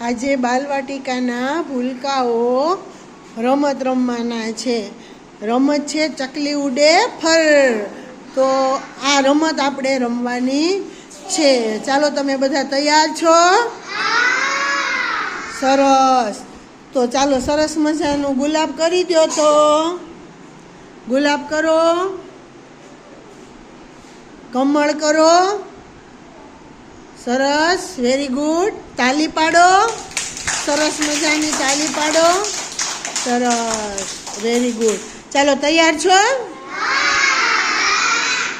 આજે બાલવાટિકાના ભૂલકાઓ રમત રમવાના છે. રમત છે, ચકલી ઉડે ફર. તો આ રમત આપણે રમવાની છે. ચાલો, તમે બધા તૈયાર છો? સરસ. તો ચાલો, સરસ મજાનું ગુલાબ કરી દો તો. ગુલાબ કરો. કમળ કરો. સરસ વેરી ગુડ તાલી પાડો. સરસ મજાની તાલી પાડો. સરસ વેરી ગુડ ચાલો, તૈયાર છો?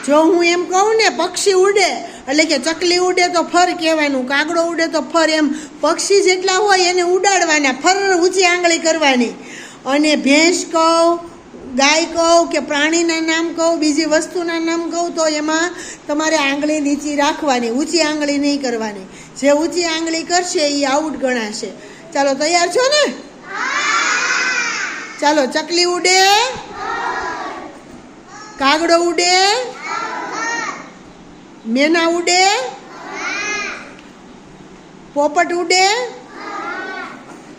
જો હું એમ કહું ને, પક્ષી ઉડે, એટલે કે ચકલી ઉડે તો ફર કહેવાનું, કાગડો ઉડે તો ફર એમ. પક્ષી જેટલા હોય એને ઉડાડવાના, ફર ઊંચી આંગળી કરવાની. અને ભેંસ કહું ગાય કહું કે પ્રાણીના નામ કહું, બીજી વસ્તુના નામ કહું, તો એમાં તમારે આંગળી નીચી રાખવાની, ઊંચી આંગળી નહીં કરવાની. જે ઊંચી આંગળી કરશે એ આઉટ ગણાશે. ચાલો, તૈયાર છો ને? ચાલો, ચકલી ઉડે. કાગડો ઉડે. મેના ઉડે. પોપટ ઉડે.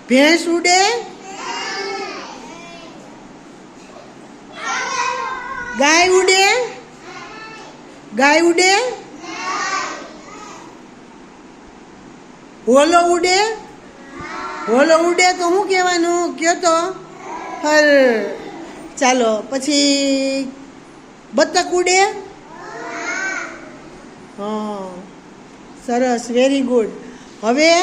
ભેંસ ઉડે. ગાય ઉડે? ગાય ઉડે? હોલો ઉડે? હોલો ઉડે તો શું કહેવાનું? કયો તો? હર. ચાલો, પછી બતક ઉડે? હા. સરસ વેરી ગુડ હવે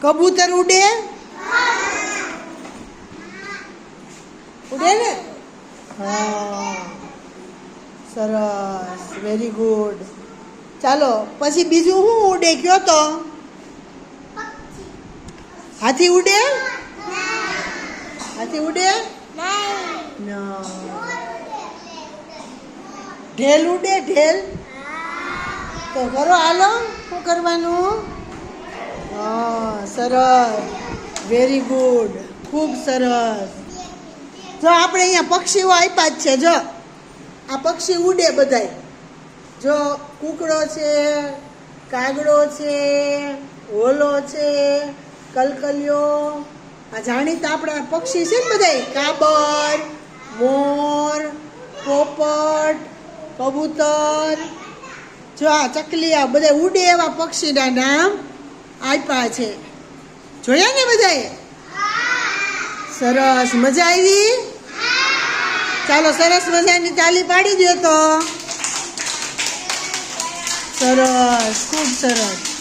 કબૂતર ઉડે? ઉડે ને? હા. સરસ વેરી ગુડ ચાલો, પછી બીજું શું ઉડે, કયો તો? હાથી ઉડે? હાથી ઉડે? ઢેલ ઉડે, ઢેલ? તો કરો હાલો, શું કરવાનું? હા, સરસ. વેરી ગુડ ખૂબ સરસ. જો આપણે અહીંયા પક્ષીઓ આપ્યા જ છે, જો. આ પક્ષી ઉડે બધાય. જો કૂકડો છે, કાગડો છે હોલો છે, કલકલિયો. આ જાણીતા આપણા પક્ષી છે ને બધાય? કાબર, મોર, પોપટ, કબૂતર. જો આ ચકલી આ બધા ઉડે એવા પક્ષીના નામ આપ્યા છે. જોયા ને બધાએ સરસ મજા આવી? ચાલો સરસ મજાની તાલી પાડી દો તો. સરસ ખૂબ સરસ.